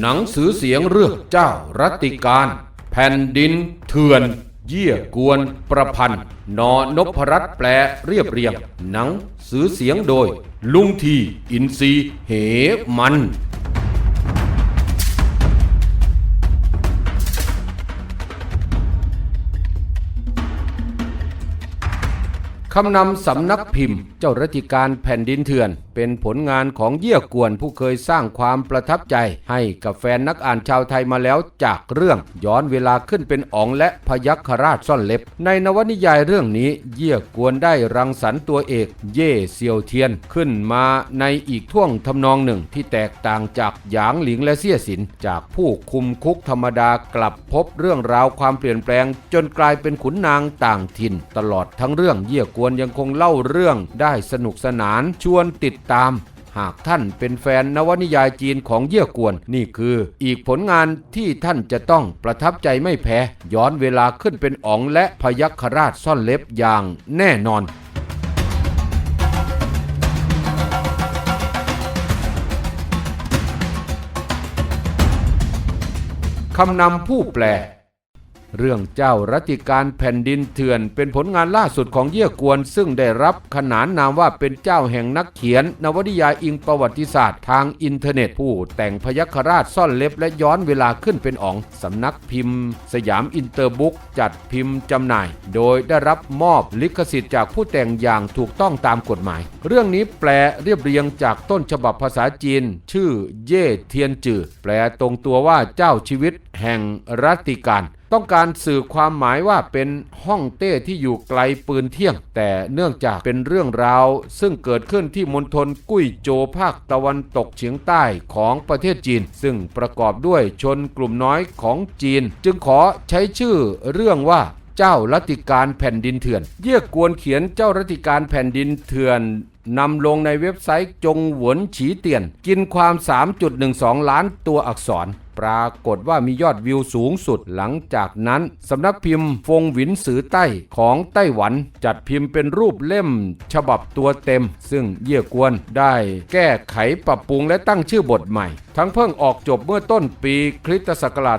หนังสือเสียงเรื่องเจ้ารัติการ แผ่นดินเถื่อน เยี่ยกวนประพันธ์นอนพรัตแปลเรียบเรียง หนังสือเสียงโดย ลุงทีอินซีเหมันคำนำสำนักพิมพ์ เจ้ารัติการแผ่นดินเถื่อนเป็นผลงานของเยี่ยกวนผู้เคยสร้างความประทับใจ ให้กับแฟนนักอ่านชาวไทยมาแล้วจากเรื่องย้อนเวลาขึ้นเป็นอ๋องและพยัคฆราชซ่อนเล็บ ในนวนิยายเรื่องนี้เยี่ยกวนได้รังสรรค์ตัวเอกเย่เซียวเทียนขึ้นมาในอีกท่วงทำนองหนึ่งที่แตกต่างจากหยางหลิงและเสี่ยสิน จากผู้คุมคุกธรรมดากลับพบเรื่องราวความเปลี่ยนแปลง จนกลายเป็นขุนนางต่างถิ่น ตลอดทั้งเรื่องเยี่ยกวนยังคงเล่าเรื่องได้สนุกสนานชวนติดตาม หากท่านเป็นแฟนนวนิยายจีนของเยี่ยกวน นี่คืออีกผลงานที่ท่านจะต้องประทับใจไม่แพ้ ย้อนเวลาขึ้นเป็นอ๋องและพยัคฆราชซ่อนเล็บอย่างแน่นอนคำนำผู้แปล เรื่องเจ้ารัติการแผ่นดินเถื่อน เป็นผลงานล่าสุดของเยี่ยกวน ซึ่งได้รับขนานนามว่าเป็นเจ้าแห่งนักเขียน นวนิยายอิงประวัติศาสตร์ทางอินเทอร์เน็ตผู้แต่งพยัคฆราชซ่อนเล็บและย้อนเวลาขึ้นเป็นอ๋อง สำนักพิมพ์ สยามอินเตอร์บุ๊กจัดพิมพ์จำหน่าย โดยได้รับมอบลิขสิทธิ์จากผู้แต่งอย่างถูกต้องตามกฎหมาย เรื่องนี้แปลเรียบเรียงจากต้นฉบับภาษาจีน ชื่อเย่เทียนจือแปลตรงตัวว่าเจ้าชีวิตแห่งรัตติการ ต้องการสื่อความหมายว่าเป็นห้องเต้ที่อยู่ไกลปืนเที่ยง แต่เนื่องจากเป็นเรื่องราว ซึ่งเกิดขึ้นที่มณฑลกุ้ยโจวภาคตะวันตกเฉียงใต้ของประเทศจีน ซึ่งประกอบด้วยชนกลุ่มน้อยของจีน จึงขอใช้ชื่อเรื่องว่าเจ้ารัติการแผ่นดินเถื่อน เยี่ยกวนเขียนเจ้ารัติการแผ่นดินเถื่อนนำลงในเว็บไซต์จงหวนฉีเตียน กินความ 3.12 ล้านตัวอักษร ปรากฏว่ามียอดวิวสูงสุด หลังจากนั้นสำนักพิมพ์ฟงหวินสือใต้ของไต้หวัน จัดพิมพ์เป็นรูปเล่ม ฉบับตัวเต็ม ซึ่งเยี่ยกวนได้แก้ไขปรับปรุงและตั้งชื่อบทใหม่ ทั้งเพิ่งออกจบเมื่อต้นปีคริสตศักราช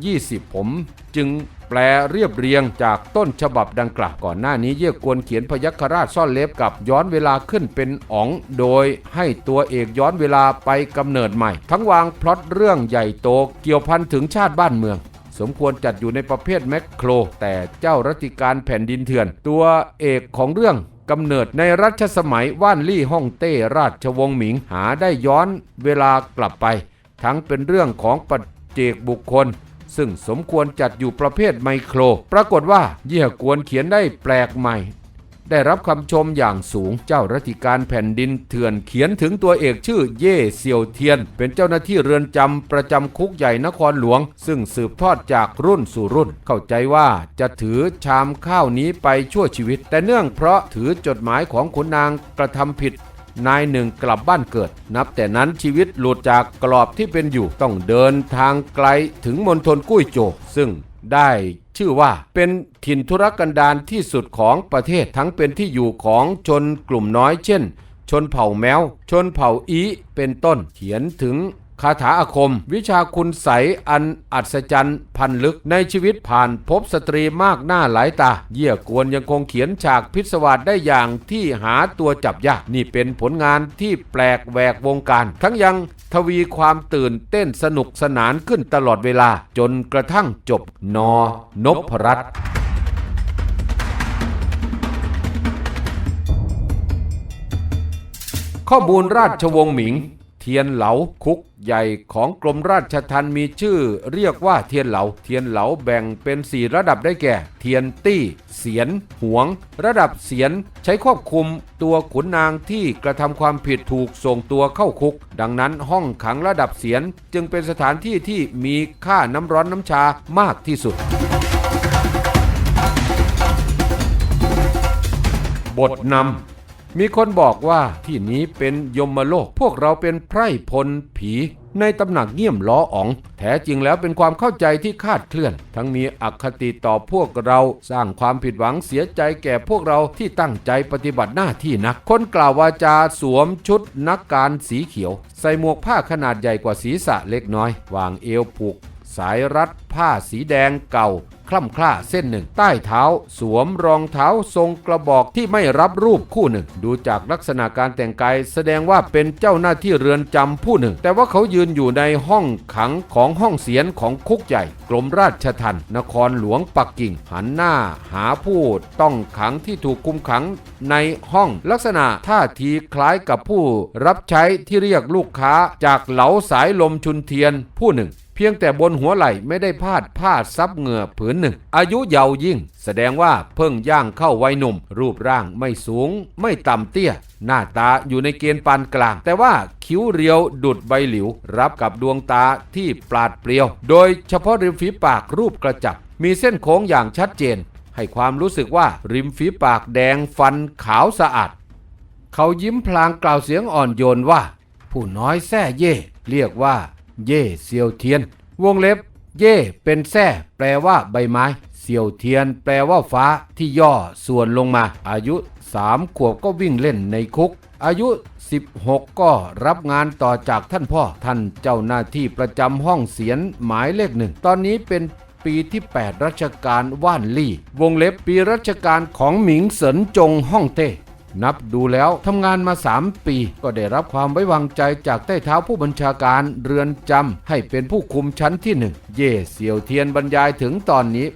2020 ผม จึง แปลเรียบเรียงจากต้นฉบับดังกล่าวก่อนหน้านี้เยี่ยกวนเขียนพยัคฆราชซ่อนเล็บกับย้อนเวลาขึ้นเป็นอ๋องโดยให้ตัวเอกย้อนเวลาไปกำเนิดใหม่ ทั้งวางพล็อตเรื่องใหญ่โตเกี่ยวพันถึงชาติบ้านเมืองสมควรจัดอยู่ในประเภทแมคโคร แต่เจ้ารัติการแผ่นดินเถื่อน ตัวเอกของเรื่องกำเนิดในรัชสมัยว่านลี่ฮ่องเต้ราชวงศ์หมิงหาได้ย้อนเวลากลับไป ทั้งเป็นเรื่องของปัจเจกบุคคล ซึ่งสมควรจัดอยู่ประเภทไมโคร ปรากฏว่าเยี่ยกวนเขียนได้แปลกใหม่ ได้รับคำชมอย่างสูงเจ้ารัติการแผ่นดินเถื่อนเขียนถึงตัวเอกชื่อเย่เซียวเทียน เป็นเจ้าหน้าที่เรือนจำประจำคุกใหญ่นครหลวง ซึ่งสืบทอดจากรุ่นสู่รุ่น เข้าใจว่าจะถือชามข้าวนี้ไปชั่วชีวิต แต่เนื่องเพราะถือจดหมายของขุนนางกระทำผิด นายหนึ่งกลับบ้านเกิด นับแต่นั้นชีวิตหลุดจากกรอบที่เป็นอยู่ต้องเดินทางไกลถึงมณฑลกุ้ยโจวซึ่งได้ชื่อว่าเป็นถิ่นธุรกันดารที่สุดของประเทศทั้งเป็นที่อยู่ของชนกลุ่มน้อยเช่น ชนเผ่าแมว ชนเผ่าอีเป็นต้นเขียนถึง คาถาอาคม วิชาคุณใสยอันอัศจรรย์พันลึกในชีวิตผ่านพบสตรีมากหน้าหลายตา เยี่ยกวนยังคงเขียนฉากพิศวาสได้อย่างที่หาตัวจับยาก นี่เป็นผลงานที่แปลกแหวกวงการ ทั้งยังทวีความตื่นเต้นสนุกสนานขึ้นตลอดเวลา จนกระทั่งจบนอนพรัตน์ข้อมูลราชวงศ์หมิง ทียนเหลาคุกใหญ่ของกรมราชทัณฑ์มีชื่อ เรียกว่าเทียนเหลา เทียนเหลาแบ่งเป็นสี่ระดับได้แก่ เทียนตี้ เสียนหวง ระดับเสียนใช้ควบคุมตัวขุนนางที่กระทำความผิดถูกส่งตัวเข้าคุก ดังนั้นห้องขังระดับเสียนจึงเป็นสถานที่ที่มีค่าน้ำร้อนน้ำชามากที่สุดบทนำ มีคนบอกว่าที่นี้เป็นยมโลก พวกเราเป็นไพร่พลผีในตำหนักเงี่ยมล้ออ๋อง แท้จริงแล้วเป็นความเข้าใจที่คาดเคลื่อน ทั้งมีอคติต่อพวกเราสร้างความผิดหวังเสียใจแก่พวกเราที่ตั้งใจปฏิบัติหน้าที่นัก คนกล่าววาจาสวมชุดนักการสีเขียว ใส่หมวกผ้าขนาดใหญ่กว่าศีรษะเล็กน้อย วางเอวผูกสายรัดผ้าสีแดงเก่า คล่ำคล้าเส้นหนึ่ง ใต้เท้า สวมรองเท้าทรงกระบอกที่ไม่รับรูปคู่หนึ่ง ดูจากลักษณะการแต่งกายแสดงว่าเป็นเจ้าหน้าที่เรือนจำผู้หนึ่ง แต่ว่าเขายืนอยู่ในห้องขังของห้องเสียนของคุกใหญ่ กรมราชทัณฑ์นครหลวงปักกิ่ง หันหน้าหาผู้ต้องขังที่ถูกคุมขังในห้องลักษณะท่าทีคล้ายกับผู้รับใช้ที่เรียกลูกค้าจากเหลาสายลมชุนเทียนผู้หนึ่ง เพียงแต่บนหัวไหล่ไม่ได้พาดผ้าซับเหงื่อผืนหนึ่ง อายุเยาว์ยิ่ง แสดงว่าเพิ่งย่างเข้าวัยหนุ่ม รูปร่างไม่สูง ไม่ต่ำเตี้ย หน้าตาอยู่ในเกณฑ์ปานกลาง แต่ว่าคิ้วเรียวดุดใบหลิว รับกับดวงตาที่ปราดเปรียว โดยเฉพาะริมฝีปากรูปกระจับ มีเส้นโค้งอย่างชัดเจน ให้ความรู้สึกว่าริมฝีปากแดงฟันขาวสะอาด เขายิ้มพลางกล่าวเสียงอ่อนโยนว่า ผู้น้อยแซ่เย่เรียกว่า เย่เซียวเทียน วงเล็บ เย่เป็นแซ่แปลว่าใบไม้ เซียวเทียน แปลว่าฟ้าที่ย่อส่วนลงมา อายุสามขวบก็วิ่งเล่นในคุก อายุ 16 ก็รับงานต่อจากท่านพ่อ ท่านเจ้าหน้าที่ประจำห้องเสียนหมายเลขหนึ่ง ตอนนี้เป็นปีที่ 8 รัชกาลว่านลี่ วงเล็บปีรัชกาลของหมิงเสินจงฮ่องเต้ นับดูแล้วทำงานมา 3 ปี ก็ได้รับความไว้วางใจจากใต้เท้าผู้บัญชาการเรือนจำให้เป็นผู้คุมชั้นที่หนึ่งเย่เสี่ยวเทียนบรรยายถึงตอนนี้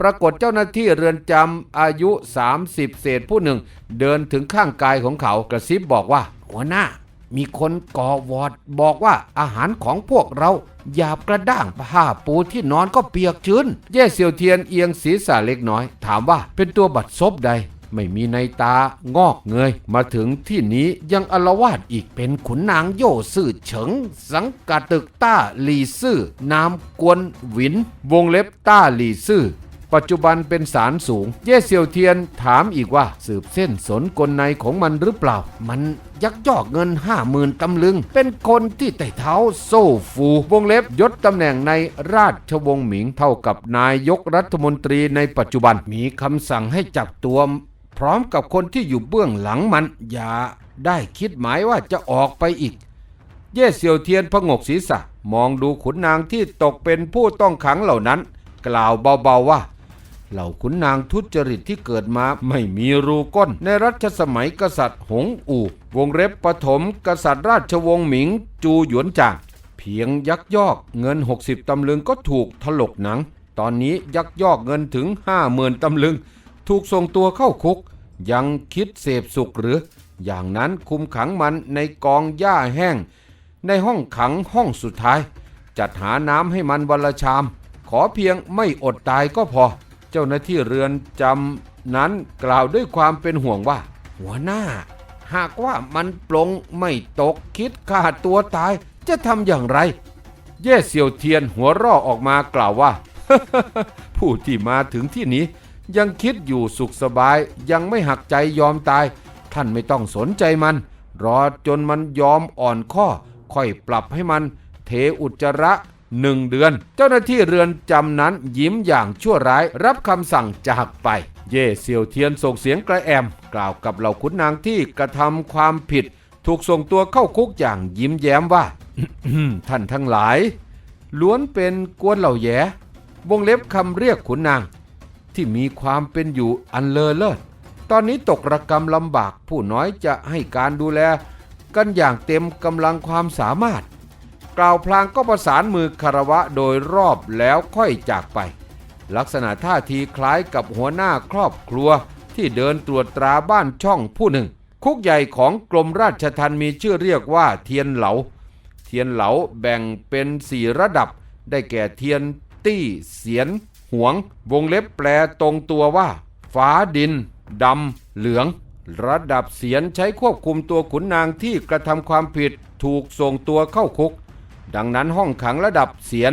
ปรากฏเจ้าหน้าที่เรือนจำอายุ 30 เศษผู้หนึ่ง เดินถึงข้างกายของเขากระซิบบอกว่า หัวหน้า มีคนก่อวอดบอกว่าอาหารของพวกเราหยาบกระด้างผ้าปูที่นอนก็เปียกชื้น เย่เซียวเทียนเอียงศีรษะเล็กน้อย ถามว่าเป็นตัวบัดซบใด ไม่มีในตางอกเงย มาถึงที่นี้ยังอลวาดอีกเป็นขุนนางโย่ซื่อเฉิง สังกัดตึกต้าหลีซื่อนามกวนหวิน วงเล็บต้าหลีซื่อปัจจุบันเป็นสารสูง เย่เซียวเทียนถามอีกว่า สืบเส้นสนกลในของมันหรือเปล่า มันยักยอกเงินห้าหมื่นตำลึง เป็นคนที่ไต่เท้าโซ่ฟูวงเล็บยศตำแหน่งในราชวงศ์หมิงเท่ากับนายกรัฐมนตรีในปัจจุบันมีคำสั่งให้จับตัว พร้อมกับคนที่อยู่เบื้องหลังมัน อย่าได้คิดหมายว่าจะออกไปอีก เย่เซียวเทียนพงกศีรษะ มองดูขุนนางที่ตกเป็นผู้ต้องขังเหล่านั้น กล่าวเบาๆว่า เหล่าขุนนางทุจริตที่เกิดมาไม่มีรูก้น ในรัชสมัยกษัตริย์หงอู่ วงเล็บปฐมกษัตริย์ราชวงศ์หมิง จูหยวนจางเพียงยักยอกเงิน 60 ตำลึงก็ถูกถลกหนัง ตอนนี้ยักยอกเงินถึง 50,000ตำลึง ถูกส่งตัวเข้าคุก ยังคิดเสพสุขหรือ อย่างนั้นคุมขังมันในกองหญ้าแห้ง ในห้องขังห้องสุดท้าย จัดหาน้ำให้มันวันละชาม ขอเพียงไม่อดตายก็พอ เจ้าหน้าที่เรือนจำนั้นกล่าวด้วยความเป็นห่วงว่า หัวหน้า หากว่ามันปลงไม่ตกคิดฆ่าตัวตายจะทำอย่างไร เย่เซียวเทียนหัวร่อออกมากล่าวว่าผู้ที่มาถึงที่นี้ ยังคิดอยู่สุขสบายยังไม่หักใจยอมตาย ท่านไม่ต้องสนใจมัน รอจนมันยอมอ่อนข้อ ค่อยปรับให้มัน เทอุจจระหนึ่งเดือน เจ้าหน้าที่เรือนจำนั้นยิ้มอย่างชั่วร้าย รับคำสั่งจากไป เย่เซียวเทียนส่งเสียงกระแอม กล่าวกับเหล่าขุนนางที่กระทำความผิด ถูกส่งตัวเข้าคุกอย่างยิ้มแย้มว่าท่านทั้งหลาย ล้วนเป็นกวนเหล่าแย่วงเล็บคำเรียกขุนนาง ที่มีความเป็นอยู่อันเลอเลิศ ตอนนี้ตกระกรรมลำบากผู้น้อยจะให้การดูแล กันอย่างเต็มกำลังความสามารถ กล่าวพลางก็ประสานมือคารวะโดยรอบแล้วค่อยจากไป ลักษณะท่าทีคล้ายกับหัวหน้าครอบครัวที่เดินตรวจตราบ้านช่องผู้หนึ่ง คุกใหญ่ของกรมราชทัณฑ์มีชื่อเรียกว่าเทียนเหลา เทียนเหลาแบ่งเป็นสี่ระดับ ได้แก่เทียนตี้เสียน หวง วงเล็บแปลตรงตัวว่าฟ้าดินดำเหลือง ระดับเสียนใช้ควบคุมตัวขุนนางที่กระทำความผิดถูกส่งตัวเข้าคุก ดังนั้นห้องขังระดับเสียน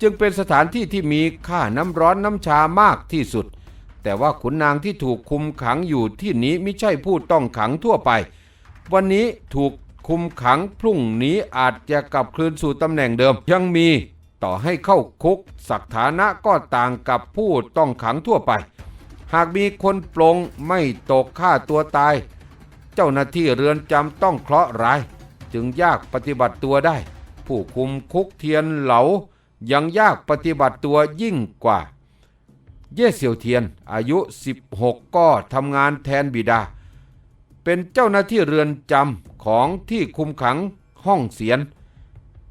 จึงเป็นสถานที่ที่มีค่าน้ำร้อนน้ำชามากที่สุด แต่ว่าขุนนางที่ถูกคุมขังอยู่ที่นี้ไม่ใช่ผู้ต้องขังทั่วไป วันนี้ถูกคุมขังพรุ่งนี้อาจจะกลับคืนสู่ตำแหน่งเดิมยังมี ต่อให้เข้าคุกสักฐานะก็ต่างกับผู้ต้องขังทั่วไป หากมีคนปลงไม่ตกฆ่าตัวตาย เจ้าหน้าที่เรือนจำต้องเคราะห์ร้าย จึงยากปฏิบัติตัวได้ ผู้คุมคุกเทียนเหลายังยากปฏิบัติตัวยิ่งกว่า เย่เซียวเทียนอายุ 16 ก็ทำงานแทนบิดา เป็นเจ้าหน้าที่เรือนจำของที่คุมขังห้องเสียน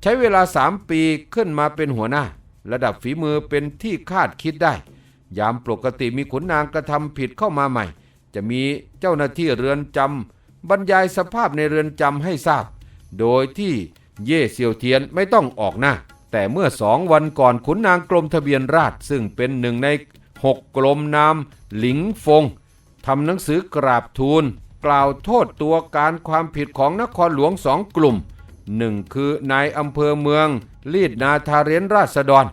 ใช้เวลา 3 ปีขึ้นมาเป็นหัวหน้า ระดับฝีมือเป็นที่คาดคิดได้ ยามปกติมีขุนนางกระทำผิดเข้ามาใหม่ จะมีเจ้าหน้าที่เรือนจำบรรยายสภาพในเรือนจำให้ทราบ โดยที่เย่เซียวเทียนไม่ต้องออกหน้า แต่เมื่อสองวันก่อนขุนนางกรมทะเบียนราษซึ่งเป็นหนึ่งในหกกรมนามหลิงฟงทำหนังสือกราบทูล กล่าวโทษตัวการความผิดของนครหลวงสองกลุ่ม หนึ่งคือนายอำเภอเมือง ลีดนาทาเรนราษฎร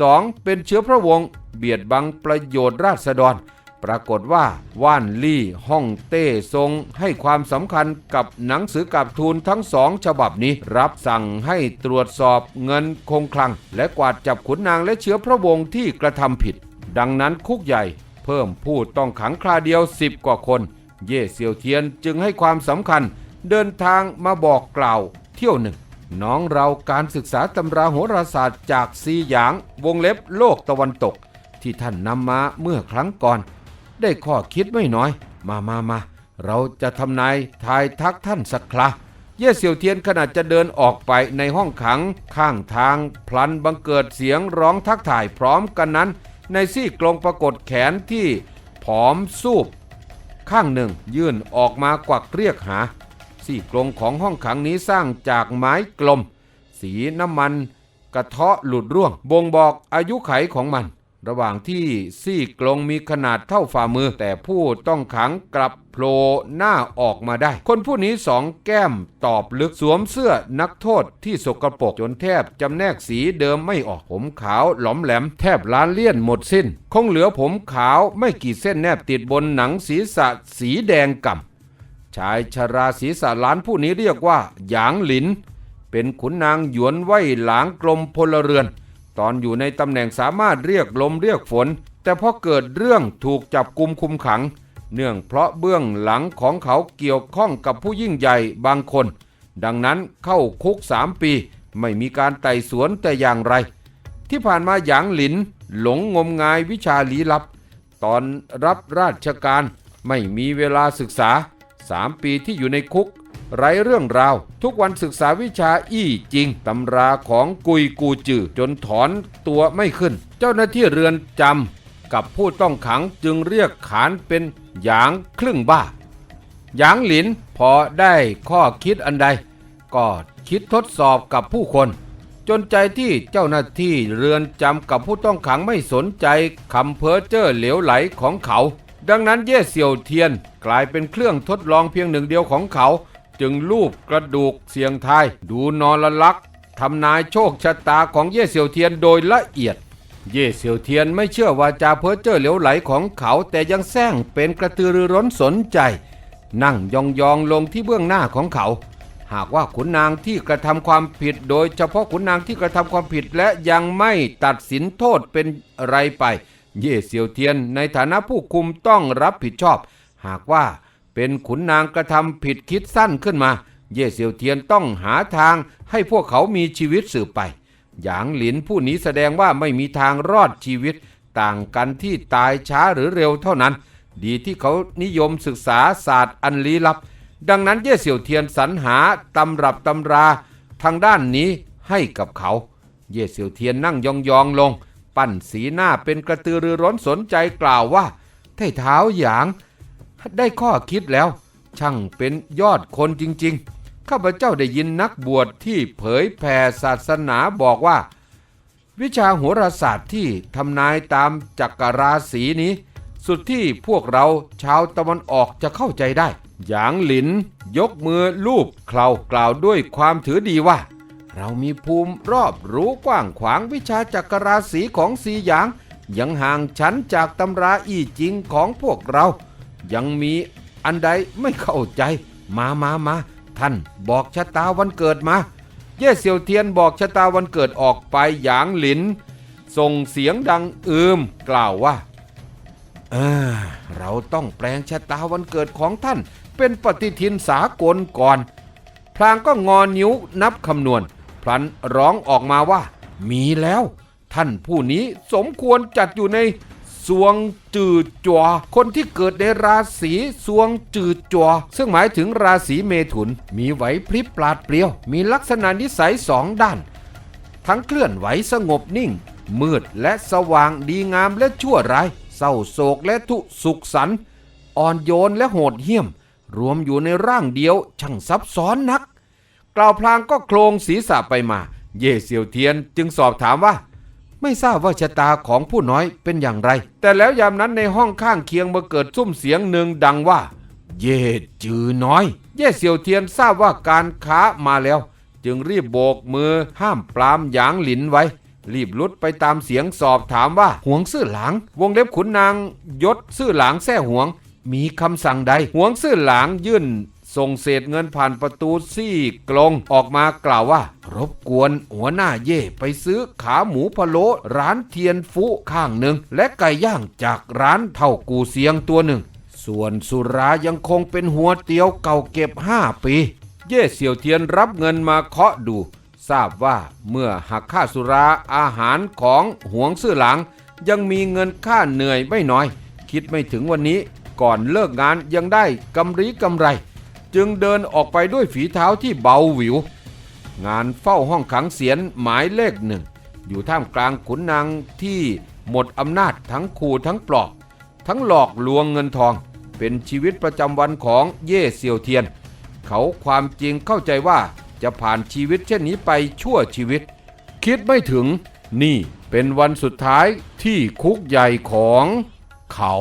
สองเป็นเชื้อพระวงศ์เบียดบังประโยชน์ราษฎร ปรากฏว่าว่านลี่ฮ่องเต้ทรงให้ความสำคัญกับหนังสือกับทูลทั้งสองฉบับนี้ รับสั่งให้ตรวจสอบเงินคงคลัง และกวาดจับขุนนางและเชื้อพระวงศ์ที่กระทำผิด ดังนั้นคุกใหญ่ เพิ่มผู้ต้องขังคราเดียว 10 กว่าคน เย่เซียวเทียนจึงให้ความสำคัญ เดินทางมาบอกกล่าว เที่ยวหนึ่งน้องเราการศึกษาตำราโหราศาสตร์จากซีหยาง วงเล็บโลกตะวันตก ที่ท่านนำมาเมื่อครั้งก่อน ได้ข้อคิดไม่น้อย มามามาเราจะทำนายทายทักท่านสักคราเย่เสี่ยวเทียนขณะจะเดินออกไปในห้องขัง ข้างทาง พลันบังเกิดเสียงร้องทักถ่ายพร้อมกันนั้น ในซี่กลงปรากฏแขนที่ผอมสูบข้างหนึ่งยื่นออกมากวักเรียกหา ซี่กลงของห้องขังนี้สร้างจากไม้กลม สีน้ำมันกระเทาะหลุดร่วง บ่งบอกอายุไขของมัน ระหว่างที่ซี่กลงมีขนาดเท่าฝ่ามือ แต่ผู้ต้องขังกลับโผล่หน้าออกมาได้ คนผู้นี้สองแก้มตอบลึกสวมเสื้อนักโทษที่สกรปรกจนแทบจำแนกสีเดิมไม่ออกผมขาวหลอมแหลม แทบล้านเลี่ยนหมดสิ้น คงเหลือผมขาวไม่กี่เส้นแนบติดบนหนังศีรษะสีแดงก่ำ ชายชราศีรษะล้านผู้นี้เรียกว่าหยางหลิน เป็นขุนนางหยวนไหวหลางกรมพลเรือน ตอนอยู่ในตำแหน่งสามารถเรียกลมเรียกฝน แต่พอเกิดเรื่องถูกจับกุมคุมขัง เนื่องเพราะเบื้องหลังของเขาเกี่ยวข้องกับผู้ยิ่งใหญ่บางคน ดังนั้นเข้าคุกสามปี ไม่มีการไต่สวนแต่อย่างไร ที่ผ่านมาหยางหลินหลงงมงายวิชาลี้ลับ ตอนรับราชการไม่มีเวลาศึกษา 3 ปีที่อยู่ในคุก ไร้เรื่องราว ทุกวันศึกษาวิชาอี้จริง ตำราของกุยกูจือจนถอนตัวไม่ขึ้น เจ้าหน้าที่เรือนจำกับผู้ต้องขังจึงเรียกขานเป็นหยางครึ่งบ้าหยางหลินพอได้ข้อคิดอันใด ก็คิดทดสอบกับผู้คนจนใจที่เจ้าหน้าที่เรือนจำกับผู้ต้องขังไม่สนใจคำเพ้อเจ้อเหลวไหลของเขา ดังนั้นเย่เสี่ยวเทียนกลายเป็นเครื่องทดลองเพียงหนึ่งเดียวของเขา จึงลูบกระดูกเสียงทายดูนอนละลักษ์ทำนายโชคชะตาของเย่เสี่ยวเทียนโดยละเอียด เย่เสี่ยวเทียนไม่เชื่อว่าจาเพ้อเจ้อเหลวไหลของเขาแต่ยังแซงเป็นกระตือรือร้นสนใจ นั่งยองๆลงที่เบื้องหน้าของเขา หากว่าขุนนางที่กระทำความผิด โดยเฉพาะขุนนางที่กระทำความผิดและยังไม่ตัดสินโทษเป็นไรไป เย่เซียวเทียนในฐานะผู้คุมต้องรับผิดชอบ หากว่าเป็นขุนนางกระทำผิดคิดสั้นขึ้นมา เย่เซียวเทียนต้องหาทางให้พวกเขามีชีวิตสืบไป หยางหลินผู้นี้แสดงว่าไม่มีทางรอดชีวิต ต่างกันที่ตายช้าหรือเร็วเท่านั้น ดีที่เขานิยมศึกษาศาสตร์อันลี้ลับ ดังนั้นเย่เสี่ยวเทียนสรรหาตำรับตำรา ทางด้านนี้ให้กับเขา เย่เสี่ยวเทียนนั่งยองๆลง ปั้นสีหน้าเป็นกระตือรือร้นสนใจกล่าวว่าไถ่เท้าหยาง ได้ข้อคิดแล้ว ช่างเป็นยอดคนจริง ๆ ข้าพเจ้าได้ยินนักบวชที่เผยแผ่ศาสนาบอกว่า วิชาโหราศาสตร์ที่ทำนายตามจักรราศีนี้ สุดที่พวกเราชาวตะวันออกจะเข้าใจได้ หยางหลินยกมือลูบเคลากล่าวด้วยความถือดีว่า เรามีภูมิรอบรู้กว้างขวางวิชาจักรราศีของสีหยาง ยังห่างชั้นจากตำราอีจริงของพวกเรา ยังมีอันใดไม่เข้าใจ มามามาท่านบอกชะตาวันเกิดมา เย่เซียวเทียนบอกชะตาวันเกิดออกไปหยางหลิน ส่งเสียงดังอืมกล่าวว่าเออเราต้องแปลงชะตาวันเกิดของท่าน เป็นปฏิทินสากลก่อน พลางก็งอนิ้วนับคำนวณ ลันร้องออกมาว่า มีแล้ว ท่านผู้นี้สมควรจัดอยู่ในสวงจืดจัว คนที่เกิดในราศีสวงจืดจัว ซึ่งหมายถึงราศีเมถุน มีไหวพริบปราดเปรียว มีลักษณะนิสัยสองด้าน ทั้งเคลื่อนไหวสงบนิ่ง มืดและสว่างดีงามและชั่วร้าย เศร้าโศกและทุสุขสันอ่อนโยนและโหดเหี้ยม รวมอยู่ในร่างเดียวช่างซับซ้อนนัก กล่าวพลางก็โครงศีรษะไปมา เย่เซียวเทียนจึงสอบถามว่า ไม่ทราบว่าชะตาของผู้น้อยเป็นอย่างไร แต่แล้วยามนั้นในห้องข้างเคียงมาเกิดซุ้มเสียงหนึ่งดังว่า เย่จือน้อย เย่เซียวเทียนทราบว่าการค้ามาแล้ว จึงรีบโบกมือห้ามปรามหยางหลินไว้ รีบลุดไปตามเสียงสอบถามว่าห่วงซื่อหลางวงเล็บขุนนางยศซื่อหลางแท้หวงมีคำสั่งใดหวงซื่อหลางยื่น ส่งเศษเงินผ่านประตูซี่กลงออกมากล่าวว่า รบกวนหัวหน้าเย่ไปซื้อขาหมูพะโล้ร้านเทียนฟุข้างหนึ่ง และไก่ย่างจากร้านเท่ากูเสียงตัวหนึ่ง ส่วนสุรายังคงเป็นหัวเตียวเก่าเก็บห้าปี เย่เสี่ยวเทียนรับเงินมาเคาะดู ทราบว่าเมื่อหักค่าสุราอาหารของหวงซื่อหลัง ยังมีเงินค่าเหนื่อยไม่น้อย คิดไม่ถึงวันนี้ ก่อนเลิกงานยังได้กำไรกำไร จึงเดินออกไปด้วยฝีเท้าที่เบาหวิว งานเฝ้าห้องขังเสียนหมายเลขหนึ่ง อยู่ท่ามกลางขุนนางที่หมดอำนาจทั้งขู่ทั้งปลอก ทั้งหลอกลวงเงินทอง เป็นชีวิตประจำวันของเย่เซียวเทียน เขาความจริงเข้าใจว่าจะผ่านชีวิตเช่นนี้ไปชั่วชีวิต คิดไม่ถึงนี่เป็นวันสุดท้ายที่คุกใหญ่ของเขา